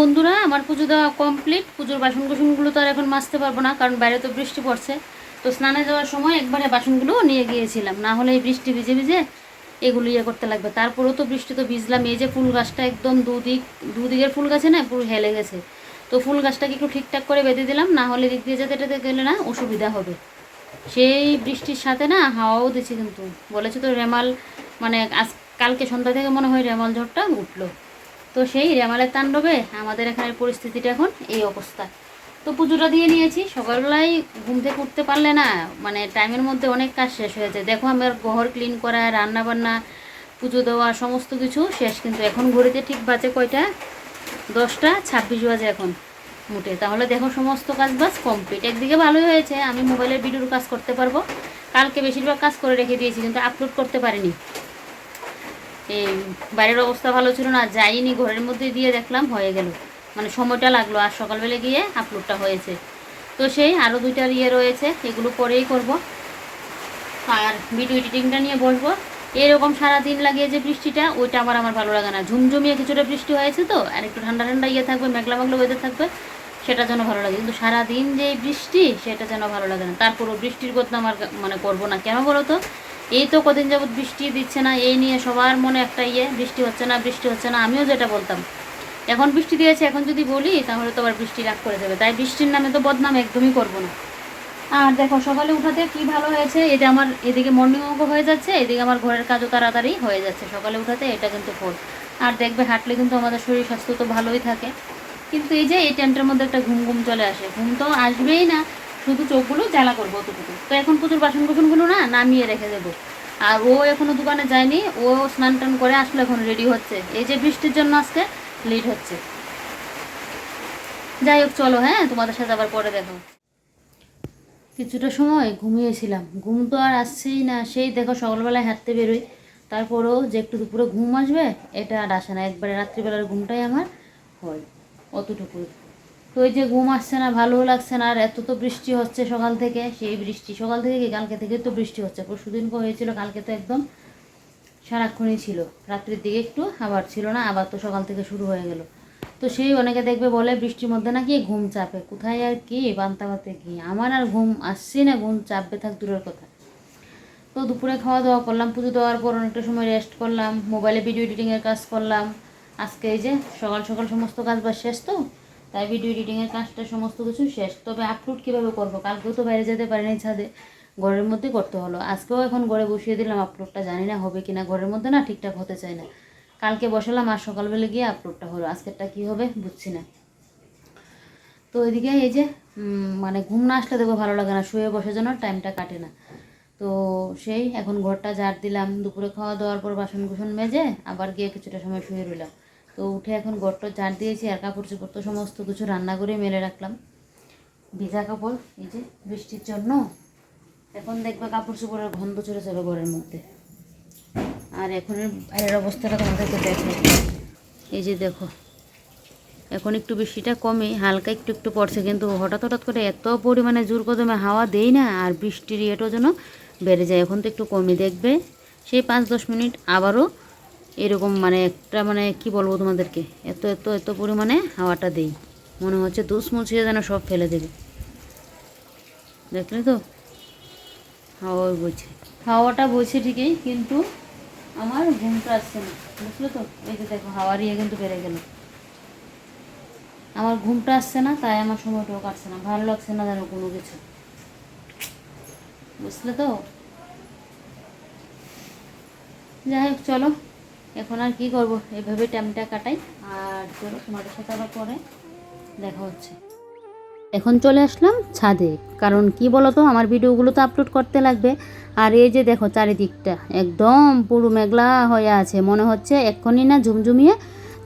বন্ধুরা, আমার পুজো দেওয়া কমপ্লিট পুজোর বাসন কুসনগুলো তো আর এখন মাজতে পারব না, কারণ বাইরে তো বৃষ্টি পড়ছে। তো স্নানে যাওয়ার সময় একবারে বাসনগুলো নিয়ে গিয়েছিলাম। না হলে এই বৃষ্টি ভিজে ভিজে এগুলো ইয়ে করতে লাগবে। তারপরেও তো বৃষ্টি তো ভিজলাম। এই যে ফুল গাছটা একদম দুদিক, দুদিকের ফুল গাছে না পুরো হেলে গেছে। তো ফুল গাছটাকে একটু ঠিকঠাক করে বেঁধে দিলাম, না হলে দিক দিয়ে যেতে টেতে গেলে না অসুবিধা হবে। সেই বৃষ্টির সাথে না হাওয়াও দিচ্ছে কিন্তু। বলেছে তো রেমাল মানে আজ, কালকে সন্ধ্যা থেকে মনে হয় রেমাল ঝড়টা উঠল। তো সেই রেমালের তাণ্ডবে আমাদের এখানের পরিস্থিতিটা এখন এই অবস্থা। তো পুজোটা দিয়ে নিয়েছি, সকালবেলায় ঘুম থেকে উঠতে পারলে না মানে টাইমের মধ্যে অনেক কাজ শেষ হয়ে যায়। দেখো, আমার ঘর ক্লিন করা রান্না বান্না পুজো দেওয়া, সমস্ত কিছু শেষ, কিন্তু এখন ঘড়িতে ঠিক বাজে কয়টা? দশটা, ছাব্বিশ বাজে এখন মুটে। তাহলে দেখো, সমস্ত কাজ বাজ কমপ্লিট একদিকে ভালোই হয়েছে, আমি মোবাইলের ভিডিওর কাজ করতে পারব। কালকে বেশিরভাগ কাজ করে রেখে দিয়েছি, কিন্তু আপলোড করতে পারিনি। এই বাইরের অবস্থা ভালো ছিল না, যাইনি, ঘরের মধ্যে দিয়ে দেখলাম হয়ে গেল। মানে সময়টা লাগল, আর সকালবেলা গিয়ে আপলোডটা হয়েছে। তো সেই আরও দুইটার ইয়ে রয়েছে, এগুলো পরেই করব। আর ভিডিও এডিটিংটা নিয়ে বসবো। এরকম সারা দিন লাগিয়ে যে বৃষ্টিটা, ওইটা আমার আমার ভালো লাগে না। ঝুমঝুমিয়ে কিছুটা বৃষ্টি হয়েছে তো, আর একটু ঠান্ডা ঠান্ডা ইয়ে থাকবে, মেঘলা মেঘলা ওয়েদার থাকবে, সেটা যেন ভালো লাগে। কিন্তু সারা দিন যে বৃষ্টি, সেটা যেন ভালো লাগে না। তারপরও বৃষ্টির কথা আমার মানে করব না। কেন বলো তো? এই তো কদিন যাবৎ বৃষ্টি দিচ্ছে না, এই নিয়ে সবার মনে একটা ইয়ে বৃষ্টি হচ্ছে না, বৃষ্টি হচ্ছে না, আমিও যেটা বলতাম। এখন বৃষ্টি দিয়েছে, এখন যদি বলি, তাহলে তো আবার বৃষ্টি রাগ করে দেবে তাই বৃষ্টির নামে তো বদনাম একদমই করব না। আর দেখো, সকালে উঠাতে কি ভালো হয়েছে, এটা আমার এদিকে মর্নিং ওয়াক হয়ে যাচ্ছে, এদিকে আমার ঘরের কাজও তাড়াতাড়ি হয়ে যাচ্ছে, সকালে উঠাতে এটা কিন্তু ফোর আর দেখবে হাঁটলে কিন্তু আমাদের শরীর স্বাস্থ্য তো ভালোই থাকে। কিন্তু এই যে, এই টেন্টের মধ্যে একটা ঘুম ঘুম চলে আসে, ঘুম তো আসবেই না শুধু চোখগুলো জ্বালা করব অতটুকু। তো এখন প্রচুর বাসন কুসনগুলো না নামিয়ে রেখে দেবো। আর ও এখনও দোকানে যায়নি, ও স্নান টান করে আসলে এখন রেডি হচ্ছে। এই যে বৃষ্টির জন্য আজকে লেট হচ্ছে। যাই হোক, চলো হ্যাঁ তোমাদের সাথে আবার পরে দেখো কিছুটা সময় ঘুমিয়েছিলাম। ঘুম তো আর আসছেই না, সেই দেখো সকালবেলায় হাঁটতে বেরোই। তারপরেও যে একটু দুপুরে ঘুম আসবে, এটা আর আসে না। একবারে রাত্রিবেলার ঘুমটাই আমার হয়, অতটুকুই। তো ওই যে ঘুম আসছে না, ভালোও লাগছে না, আর এত তো বৃষ্টি হচ্ছে সকাল থেকে, সেই বৃষ্টি। সকাল থেকে কি কালকে থেকে তো বৃষ্টি হচ্ছে? পরশু দিন হয়েছিল, কালকে তো একদম সারাক্ষণই ছিল। রাত্রির দিকে একটু আবার ছিল না, আবার তো সকাল থেকে শুরু হয়ে গেল। তো সেই অনেকে দেখবে বলে বৃষ্টির মধ্যে নাকি ঘুম চাপে। কোথায় আর কি বান্তাবাতে কি? আমার আর ঘুম আসছি না, ঘুম চাপবে থাক, দূরের কথা। তো দুপুরে খাওয়া দাওয়া করলাম, পুজো দেওয়ার পর অনেকটা সময় রেস্ট করলাম মোবাইলে ভিডিও এডিটিংয়ের কাজ করলাম। আজকে এই যে সকাল সকাল সমস্ত কাজ বাজ শেষ তো? তাই ভিডিও এডিটিংয়ের কাজটা সমস্ত কিছু শেষ। তবে আপলোড কীভাবে করব? কালকেও তো বাইরে যেতে পারিনি ছাদে। ঘরের মধ্যে করতে হলো। আজকেও এখন ঘরে বসিয়ে দিলাম আপলোডটা জানি না হবে কিনা। ঘরের মধ্যে না ঠিকঠাক হতে চায় না। কালকে বসালাম আর সকালবেলা গিয়ে আপলোডটা হলো। আজকেরটা কী হবে বুঝছি না। তো এদিকে এই যে মানে ঘুম না আসলে দেখো ভালো লাগে না। শুয়ে বসে যেন টাইমটা কাটে না। তো সেই এখন ঘরটা ঝাড় দিলাম। দুপুরে খাওয়া দাওয়ার পর বাসন কুসন মেজে আবার গিয়ে কিছুটা সময় শুয়ে রইলাম। তো উঠে এখন ঘরটা ঝাড় দিয়েছি, আর কাপড় চোপড় তো সমস্ত কিছু রান্না করে মেলে রাখলাম। ভিজা কাপড়, এই যে বৃষ্টির জন্য। এখন দেখবে কাপড় চোপড়ের গন্ধ চলে ঘরের মধ্যে। আর এখনের বাইরের অবস্থাটা তোমাদেরকে দেখো। এই যে দেখো, এখন একটু বৃষ্টিটা কমে, হালকা একটু একটু পড়ছে, কিন্তু হঠাৎ হঠাৎ করে এত পরিমাণে জোর কদমে হাওয়া দেই না, আর বৃষ্টির ইয়েটাও যেন বেড়ে যায়। এখন তো একটু কমে দেখবে। সেই পাঁচ দশ মিনিট আবারও এরকম মানে একটা মানে কি বলব তোমাদেরকে? এত এত এত পরিমাণে হাওয়াটা দেই। মনে হচ্ছে দুস মুছিয়ে যেন সব ফেলে দেবে। দেখলে তো? হাওয়া বইছে। হাওয়াটা বইছে ঠিকই, কিন্তু আমার ঘুমটা আসছে না। বুঝলে তো? এই যে দেখো হাওয়ার ইয়ে কিন্তু বেড়ে গেল। আমার ঘুমটা আসছে না, তাই আমার সময়টাও কাটছে না। ভালো লাগছে না যেন কোনো কিছু। বুঝলে তো? যাই হোক, চলো। এখন আর কি করব? এভাবে টাইমটা কাটাই আর তোমাদের সাথে আবার পরে দেখা হচ্ছে। এখন চলে আসলাম ছাদে, কারণ কি বলতো, আমার ভিডিওগুলো তো আপলোড করতে লাগবে। আর এই যে দেখো চারিদিকটা, একদম পুরো মেঘলা হয়ে আছে, মনে হচ্ছে এক্ষুনি না ঝুমঝুমিয়ে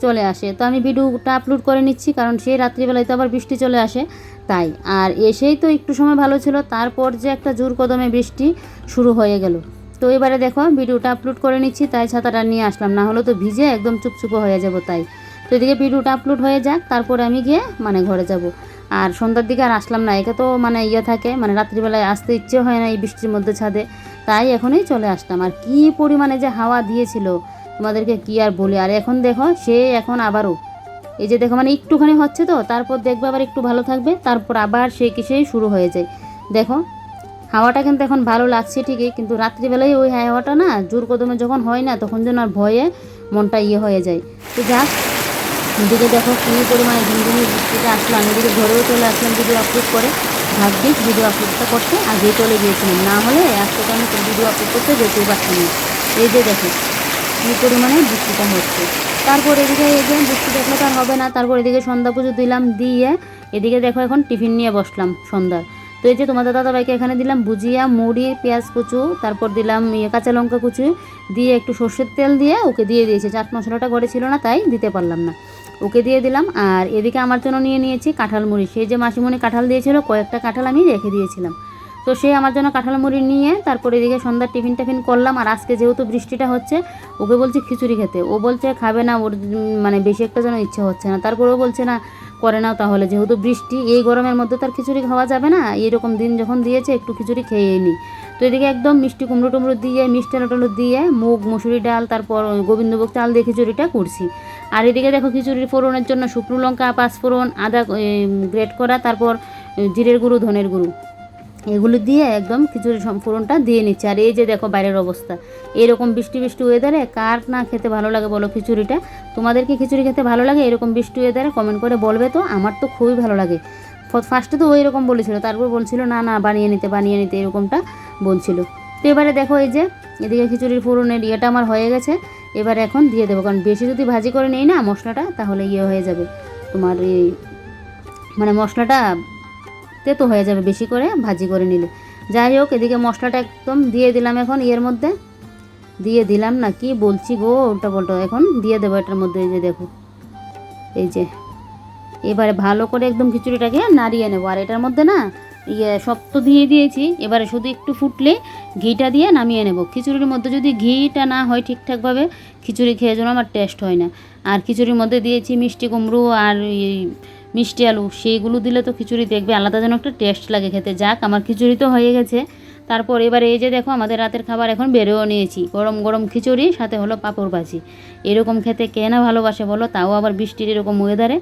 চলে আসে। তো আমি ভিডিওটা আপলোড করে নিচ্ছি, কারণ সেই রাত্রিবেলায় তো আবার বৃষ্টি চলে আসে, তাই। আর এসেই তো একটু সময় ভালো ছিল, তারপর যে একটা জোর কদমে বৃষ্টি শুরু হয়ে গেল। তো এবারে দেখো, ভিডিওটা আপলোড করে নিচ্ছি, তাই ছাতাটা নিয়ে আসলাম। না হলে তো ভিজে একদম চুপচুপো হয়ে যাব তাই। তো এদিকে ভিডিওটা আপলোড হয়ে যাক, তারপরে আমি গিয়ে মানে ঘরে যাব। আর সন্ধ্যার দিকে আর আসলাম না, একে তো মানে ইয়ে থাকে মানে রাত্রিবেলায় আসতে ইচ্ছে হয় না এই বৃষ্টির মধ্যে ছাদে। তাই এখনই চলে আসলাম। আর কি পরিমাণে যে হাওয়া দিয়েছিল, তোমাদেরকে কি আর বলি? আর এখন দেখো, সে এখন আবারও, এই যে দেখো মানে একটুখানি হচ্ছে তো, তারপর দেখবে আবার একটু ভালো থাকবে, তারপর আবার সে কিসেই শুরু হয়ে যায়। দেখো হাওয়াটা কিন্তু এখন ভালো লাগছে ঠিকই, কিন্তু রাত্রিবেলায় ওই হাওয়াটা না জোর কদমে যখন হয় না, তখন যেন আর ভয়ে মনটা ইয়ে হয়ে যায়। তো যাক, এদিকে দেখো কী পরিমাণে ঝুমঝুমি বৃষ্টিতে আসলাম, এদিকে ঘরেও চলে আসলাম ভিডিও আপলোড করে। ভাগ্যিস ভিডিও আপলোডটা করতে আগেই চলে গিয়েছিলাম, না হলে আজকে তো আমি ভিডিও আপলোড করতে যেতেই পারতাম না। এই যে দেখো, কী পরিমাণে বৃষ্টিটা হচ্ছে। তারপর এদিকে এই যে বৃষ্টি দেখলে তো আর হবে না, তারপর এদিকে সন্ধ্যা পুজো দিলাম, দিয়ে এদিকে দেখো এখন টিফিন নিয়ে বসলাম সন্ধ্যার। তো এই যে তোমাদের দাদাভাইকে এখানে দিলাম ভুজিয়া, মুড়ি, পেঁয়াজ কুচু, তারপর দিলাম ইয়ে কাঁচা লঙ্কা কুচু। দিয়ে একটু সর্ষের তেল দিয়ে ওকে দিয়ে দিয়েছি। চাট মশলাটা ঘরে ছিল না, তাই দিতে পারলাম না। ওকে দিয়ে দিলাম আর এদিকে আমার জন্য নিয়ে নিয়েছি কাঁঠাল মুড়ি। সেই যে মাসিমণি কাঁঠাল দিয়েছিল, কয়েকটা কাঁঠাল আমি রেখে দিয়েছিলাম। তো সে আমার জন্য কাঁঠাল মুড়ি নিয়ে তারপর এদিকে সন্ধ্যার টিফিন টিফিন করলাম আর আজকে যেহেতু বৃষ্টিটা হচ্ছে, ওকে বলছি খিচুড়ি খেতে। ও বলছে খাবে না, ওর মানে বেশি একটা যেন ইচ্ছে হচ্ছে না। তারপর ও বলছে না করে নাও তাহলে। যেহেতু বৃষ্টি, এই গরমের মধ্যে তার খিচুড়ি খাওয়া যাবে না। এরকম দিন যখন দিয়েছে, একটু খিচুড়ি খেয়ে নি। তো এদিকে একদম মিষ্টি কুমড়ো টুমড়ো দিয়ে, মিষ্টি টালু দিয়ে, মুগ, মুসুরি ডাল, তারপর গোবিন্দভোগ চাল দিয়ে খিচুড়িটা করছি। আর এদিকে দেখো খিচুড়ির ফোড়নের জন্য শুকনো লঙ্কা, পাঁচফোড়ন, আদা গ্রেট করা, তারপর জিরের গুঁড়ো, ধনের গুঁড়ো। এগুলো দিয়ে একদম খিচুড়ি সম- ফোড়নটা দিয়ে নিচ্ছে। আর এই যে দেখো বাইরের অবস্থা। এরকম বৃষ্টি বৃষ্টি ওয়েদারে কার না খেতে ভালো লাগে বলো খিচুড়িটা? তোমাদের কি খিচুড়ি খেতে ভালো লাগে? এরকম বৃষ্টি ওয়েদারে কমেন্ট করে বলবে তো, আমার তো খুবই ভালো লাগে। ফার্স্টে তো ওই রকম বলেছিল, তারপর বলছিল, না না, বানিয়ে নিতে বানিয়ে নিতে, এরকমটা বলছিল। তো এবারে দেখো এই যে, এদিকে খিচুড়ির ফোড়নের ইয়েটা আমার হয়ে গেছে। এবার এখন দিয়ে দেবো। কারণ বেশি যদি ভাজি করে নেই না মশলাটা, তাহলে ইয়ে হয়ে যাবে। তোমার এই মানে মশলাটা তেতো হয়ে যাবে বেশি করে, ভাজি করে নিলে। যাই হোক, এদিকে মশলাটা একদম দিয়ে দিলাম এখন ইয়ের মধ্যে। দিয়ে দিলাম না, কি বলছি গো ওটা বলটো এখন দিয়ে দেবো এটার মধ্যে, এই যে দেখো। এই যে, এবারে ভালো করে একদম খিচুড়িটাকে নাড়িয়ে নেব। আর এটার মধ্যে না ইয়ে সব তো দিয়ে দিয়েছি, এবারে শুধু একটু ফুটলে ঘিটা দিয়ে নামিয়ে নেব। খিচুড়ির মধ্যে যদি ঘিটা না হয় ঠিকঠাকভাবে, খিচুড়ি খেয়ে যেন আমার টেস্ট হয় না। আর খিচুড়ির মধ্যে দিয়েছি মিষ্টি কুমড়ো আর মিষ্টি আলু, সেইগুলো দিলে তো খিচুড়ি দেখবে। আলাদা যেন একটা টেস্ট লাগে খেতে। যাক, আমার খিচুড়ি তো হয়ে গেছে। তারপর এবার এই যে দেখো, আমাদের রাতের খাবার এখন বেরোও নিয়েছি। গরম গরম খিচুড়ি, সাথে হলো পাঁপড় ভাজি। এরকম খেতে কে না ভালোবাসে বলো? তাও আবার বৃষ্টির এরকম ওয়েদারে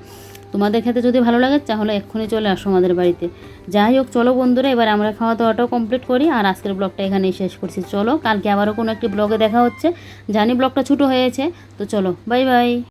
তোমাদের খেতে যদি ভালো লাগে, তাহলে এক্ষুনি চলে আসো আমাদের বাড়িতে। যাই হোক, চলো বন্ধুরা, এবার আমরা খাওয়া দাওয়াটাও কমপ্লিট করি আর আজকের ব্লগটা এখানেই শেষ করছি। চলো, কালকে আবারও কোনো একটি ব্লগে দেখা হচ্ছে। জানি ব্লগটা ছোটো হয়েছে, তো চলো বাই বাই